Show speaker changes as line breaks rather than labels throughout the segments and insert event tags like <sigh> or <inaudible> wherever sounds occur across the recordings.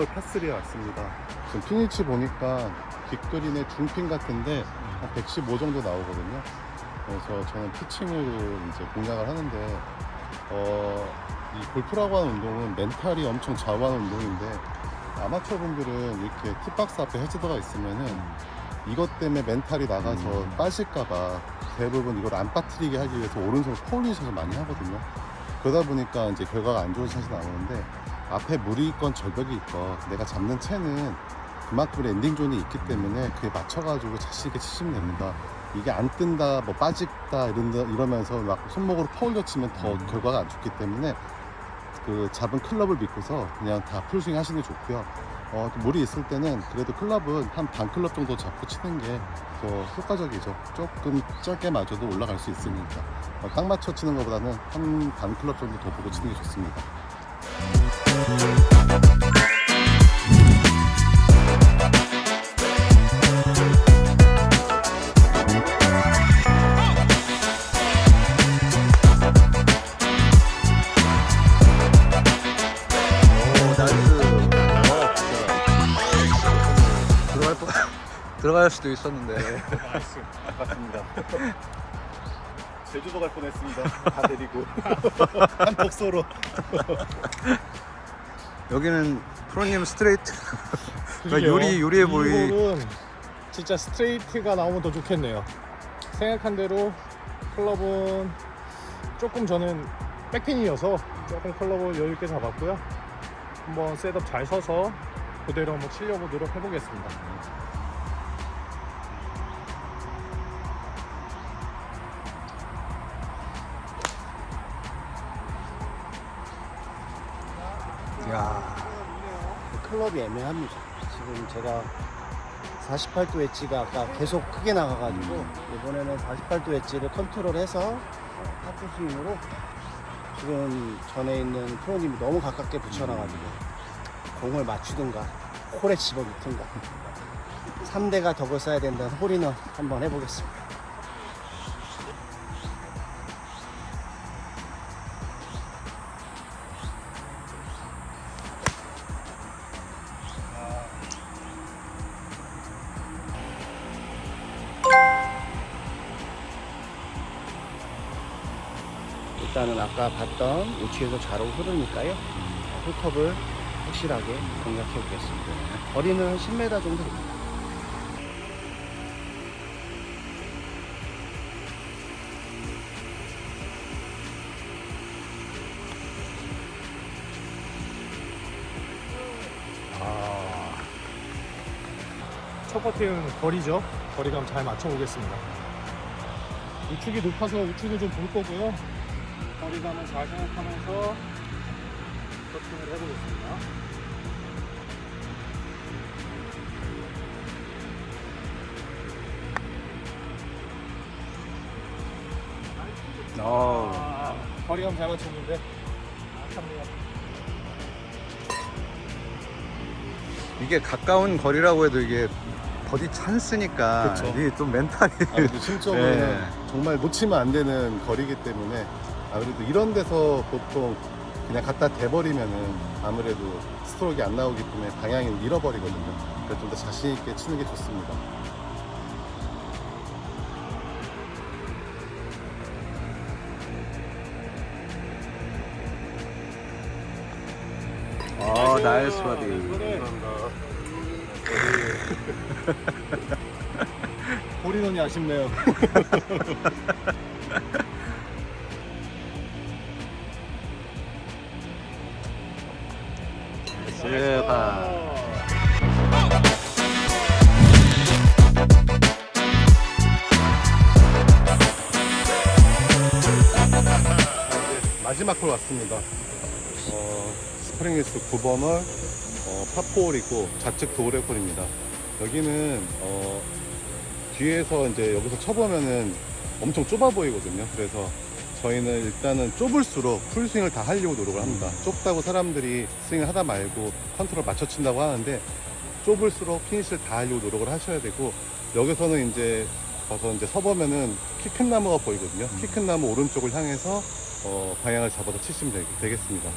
9번홀 파3에 왔습니다. 지금 피니치 보니까 뒷그린의 중핀 같은데 한 115 정도 나오거든요. 그래서 저는 피칭으로 이제 공략을 하는데 어, 이 골프라고 하는 운동은 멘탈이 엄청 좌우하는 운동인데 아마추어 분들은 이렇게 티박스 앞에 해저드가 있으면은 이것 때문에 멘탈이 나가서
음.
빠질까봐 대부분 이걸 안 빠뜨리게 하기 위해서 오른손 포올린 샷을 많이 하거든요. 그러다 보니까 이제 결과가 안 좋은 샷이 나오는데 앞에 물이 있건 절벽이 있건 내가 잡는 채는 그만큼 엔딩 존이 있기 때문에 그에 맞춰가지고 자신 있게 치시면 됩니다. 이게 안 뜬다, 뭐 빠졌다 이런다, 이러면서 막 손목으로 퍼올려 치면 더
음.
결과가 안 좋기 때문에 그 잡은 클럽을 믿고서 그냥 다 풀스윙 하시는 게 좋고요. 어, 또 물이 있을 때는 그래도 클럽은 한 반 클럽 정도 잡고 치는 게 더 효과적이죠. 조금 짧게 맞아도 올라갈 수 있으니까. 어, 딱 맞춰 치는 것보다는 한 반 클럽 정도 더 보고 치는 게 좋습니다.
들어갈 뻔 <laughs> 들어갈 수도 있었는데
나이스. 아깝습니다. 제주도 갈 뻔했습니다. 다 데리고. <laughs> 한 복서로.
여기는 프로님 스트레이트. <laughs> 요리 요리해
이
보이
홀은 진짜 스트레이트가 나오면 더 좋겠네요. 생각한 대로 클럽은 조금 저는 백핀이어서 조금 클럽을 여유 있게 잡았고요. 한번 셋업 잘 서서 그대로 한번 치려고 노력해 보겠습니다.
클럽이 애매합니다. 지금 제가 48도 엣지가 아까 계속 크게 나가가지고 이번에는 48도 엣지를 컨트롤해서 하프 스윙으로 지금 전에 있는 프로님이 너무 가깝게 붙여놔가지고 공을 맞추든가 홀에 집어넣든가 3대가 덕을 써야 된다는 홀인원 한번 해보겠습니다. 일단은 아까 봤던 우측에서 좌로 흐르니까요. 홀컵을 확실하게 공략해 보겠습니다. 거리는 한 10m 정도 됩니다.
첫 번째는 거리죠. 거리감 잘 맞춰보겠습니다. 우측이 높아서 우측을 좀 볼 거고요. 거리감을 잘 생각하면서 커팅을 해보겠습니다.
어,
아, 거리감 잘 맞췄는데 아깝네요.
이게 가까운 거리라고 해도 이게 버디 찬스니까
그쵸.
이게 좀 멘탈이
아무래도 심적으로는 <laughs>
네.
정말 놓치면 안 되는 거리기 때문에 아무래도 이런 데서 보통 그냥 갖다 대버리면은 아무래도 스트로크가 안 나오기 때문에 방향을 잃어버리거든요. 그래서 좀 더 자신 있게 치는 게 좋습니다.
어 나이스 버디
홀인원이 아쉽네요.
제가
마지막 홀 왔습니다. 어, 스프링힐스 9번 홀 어, 파포홀이고 좌측 도그레 홀입니다. 여기는 어, 뒤에서 이제 여기서 쳐보면은 엄청 좁아 보이거든요. 그래서 저희는 일단은 좁을수록 풀스윙을 다 하려고 노력을 합니다. 좁다고 사람들이 스윙을 하다 말고 컨트롤 맞춰 친다고 하는데 좁을수록 피니시를 다 하려고 노력을 하셔야 되고 여기서는 이제 가서 이제 서보면은 키 큰 나무가 보이거든요. 키 큰 나무 오른쪽을 향해서 어, 방향을 잡아서 치시면 되, 되겠습니다.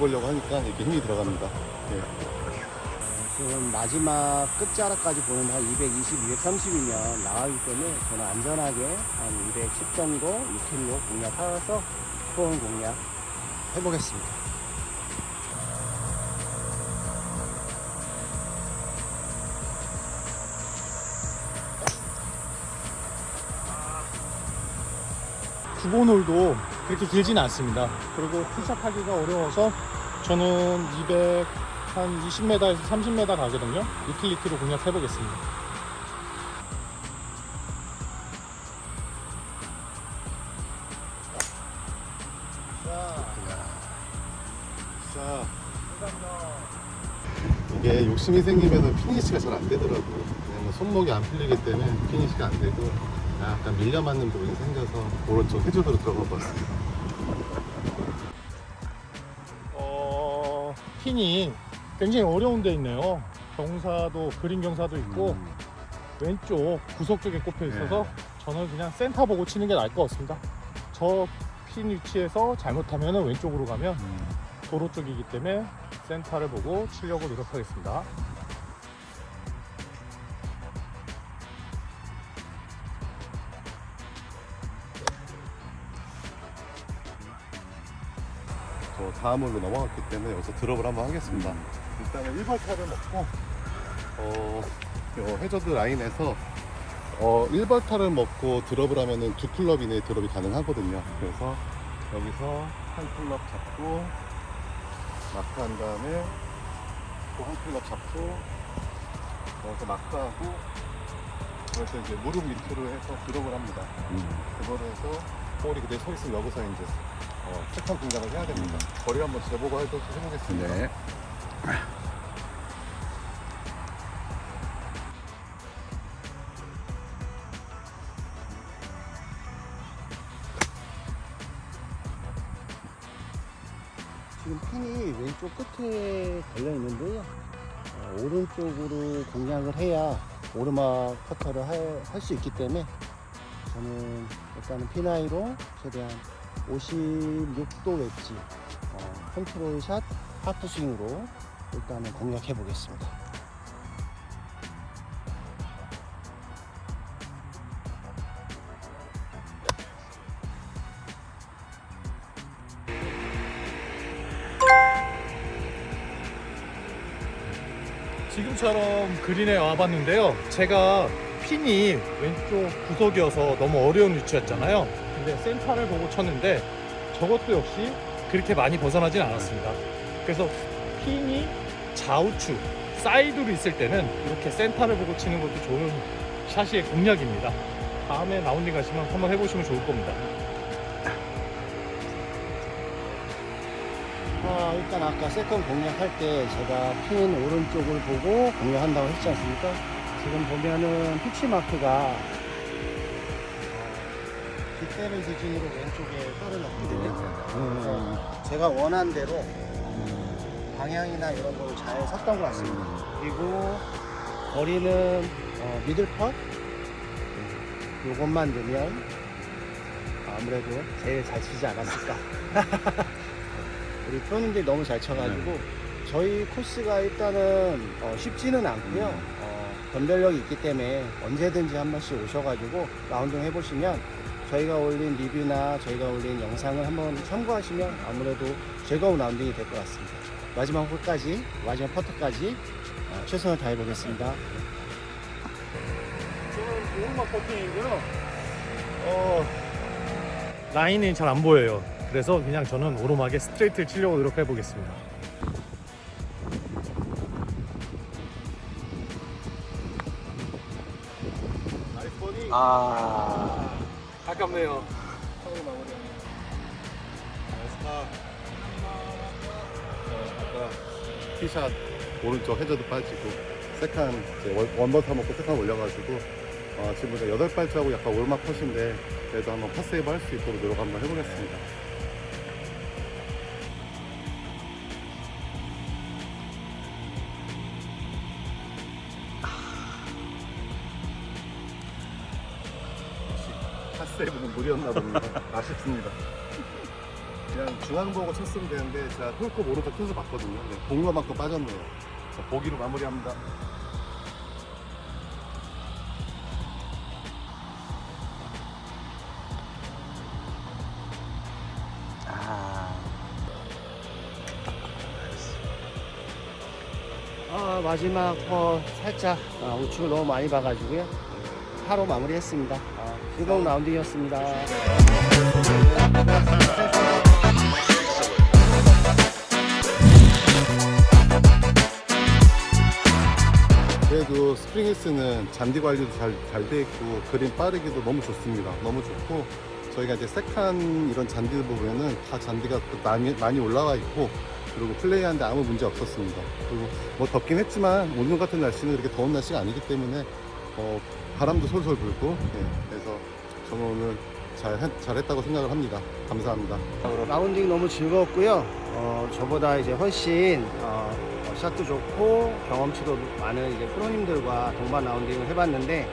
보려고 하니까 이렇게 힘이 들어갑니다. 예.
지금 마지막 끝자락까지 보면 한 220, 230이면 나가기 때문에 저는 안전하게 한 210 정도 6km 공략하서 프로원 공략 해보겠습니다.
구본홀도 그렇게 길진 않습니다. 그리고 티샷 하기가 어려워서 저는 200, 한 20m에서 30m 가거든요. 유틸리티로 공략해 보겠습니다.
자, 이게 욕심이 생기면 피니시가 잘 안 되더라고요. 왜냐면 손목이 안 풀리기 때문에 피니시가 안 되고 약간 밀려 맞는 부분이 생겨서 오른쪽 해저드로 들어가 봤습니다.
어, 핀이 굉장히 어려운 데 있네요. 경사도, 그린 경사도 있고, 왼쪽 구석 쪽에 꼽혀 있어서 저는 그냥 센터 보고 치는 게 나을 것 같습니다. 저 핀 위치에서 잘못하면 왼쪽으로 가면 도로 쪽이기 때문에 센터를 보고 치려고 노력하겠습니다.
다음 홀로 넘어갔기 때문에 여기서 드롭을 한번 하겠습니다. 일단은 1벌타를 먹고 어, 요 해저드 라인에서 어, 1벌타를 먹고 드롭을 하면은 두 클럽 이내에 드롭이 가능하거든요. 그래서 여기서 한 클럽 잡고 마크 한 다음에 또 한 클럽 잡고 여기서 마크하고 그래서 이제 무릎 밑으로 해서 드롭을 합니다. 그거를 해서 볼이 그대로 서 있으면 여기서 이제 어, 세컨 공략을 해야 됩니다. 거리 한번 재보고 해도 해보겠습니다.
네.
지금 핀이 왼쪽 끝에 걸려 있는데요. 어, 오른쪽으로 공략을 해야 오르막 커터를 할 수 있기 때문에 저는 일단은 피나이로 최대한 56도 웨지 어, 컨트롤 샷 하프 스윙으로 일단은 공략해 보겠습니다.
지금처럼 그린에 와봤는데요. 제가 핀이 왼쪽 구석이어서 너무 어려운 위치였잖아요. 근데 센터를 보고 쳤는데 저것도 역시 그렇게 많이 벗어나진 않았습니다. 그래서 핀이 좌우측, 사이드로 있을 때는 이렇게 센터를 보고 치는 것도 좋은 샷의 공략입니다. 다음에 라운딩 가시면 한번 해보시면 좋을 겁니다.
아, 일단 아까 세컨 공략할 때 제가 핀 오른쪽을 보고 공략한다고 했지 않습니까? 지금 보면은 피치 마크가 어, 빗대를 기준으로 왼쪽에 떨어졌거든요. 그래서 제가 원한 대로 방향이나 이런 걸잘 섰던 것 같습니다. 그리고 거리는 어, 미들펫 요것만 넣으면 아무래도 제일 잘 치지 않았을까. <laughs> 우리 프로님들이 너무 잘 쳐가지고 저희 코스가 일단은 어, 쉽지는 않고요. 어, 변별력이 있기 때문에 언제든지 한 번씩 오셔가지고 라운딩 해보시면 저희가 올린 리뷰나 저희가 올린 영상을 한번 참고하시면 아무래도 즐거운 라운딩이 될 것 같습니다. 마지막 홀까지, 마지막 퍼터까지 어, 최선을 다해 보겠습니다.
저는 오르막 퍼팅이고요. 어, 라인이 잘 안 보여요. 그래서 그냥 저는 오르막에 스트레이트를 치려고 노력해 보겠습니다.
나
아깝네요.
처음 마무리. 티샷 오른쪽 해저드 빠지고 세칸 이제 원- 원버터 먹고 세칸 올려가지고 어, 지금 여덟 발자국 약간 오르막 컷인데 그래도 한번 파세이브 할 수 있도록 노력 한번 해보겠습니다. 파세이브는 무리였나 봅니다. 아쉽습니다. 그냥 중앙 보고 쳤으면 되는데 제가 홀컵 오른쪽 켜서 봤거든요. 네, 공로만큼 빠졌네요. 자, 보기로 마무리합니다.
아.
아, 마지막 퍼 살짝 아, 우측을 너무 많이 봐가지고요. 하로 마무리했습니다. 아, 즐거운 라운딩이었습니다.
그래도 스프링히스는 잔디 관리도 잘 잘 돼 있고 그린 빠르기도 너무 좋습니다. 너무 좋고 저희가 이제 색한 이런 잔디들 보면은 다 잔디가 또 많이, 많이 올라가 있고 그리고 플레이하는데 아무 문제 없었습니다. 그리고 뭐 덥긴 했지만 오늘 같은 날씨는 그렇게 더운 날씨가 아니기 때문에 어, 바람도 솔솔 불고 예, 저는 오늘 잘, 했- 잘했다고 생각을 합니다. 감사합니다.
라운딩 너무 즐거웠고요. 어, 저보다 이제 훨씬 어, 어, 샷도 좋고 경험치도 많은 이제 프로님들과 동반 라운딩을 해봤는데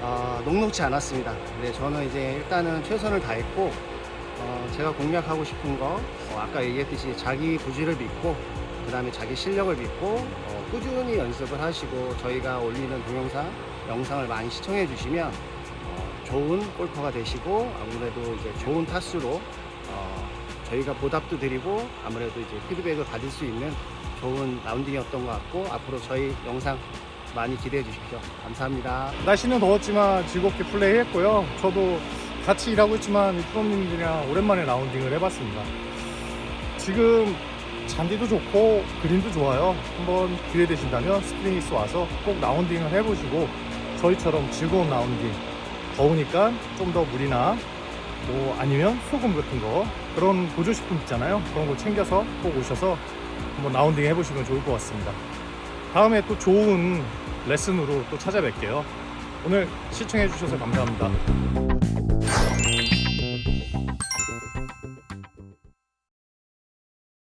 어, 녹록치 않았습니다. 근데 저는 이제 일단은 최선을 다했고 어, 제가 공략하고 싶은 거 어, 아까 얘기했듯이 자기 부지를 믿고 그 다음에 자기 실력을 믿고 어, 꾸준히 연습을 하시고 저희가 올리는 동영상 영상을 많이 시청해 주시면 어, 좋은 골퍼가 되시고 아무래도 이제 좋은 타수로 어, 저희가 보답도 드리고 아무래도 이제 피드백을 받을 수 있는 좋은 라운딩이었던 것 같고 앞으로 저희 영상 많이 기대해 주십시오. 감사합니다.
날씨는 더웠지만 즐겁게 플레이했고요. 저도 같이 일하고 있지만 이 프로님들이랑 오랜만에 라운딩을 해봤습니다. 지금 잔디도 좋고 그린도 좋아요. 한번 기회 되신다면 스프링히스 와서 꼭 라운딩을 해보시고 저희처럼 즐거운 라운딩 더우니까 좀 더 물이나 뭐 아니면 소금 같은 거 그런 보조식품 있잖아요. 그런 거 챙겨서 꼭 오셔서 한번 라운딩 해보시면 좋을 것 같습니다. 다음에 또 좋은 레슨으로 또 찾아뵐게요. 오늘 시청해 주셔서 감사합니다.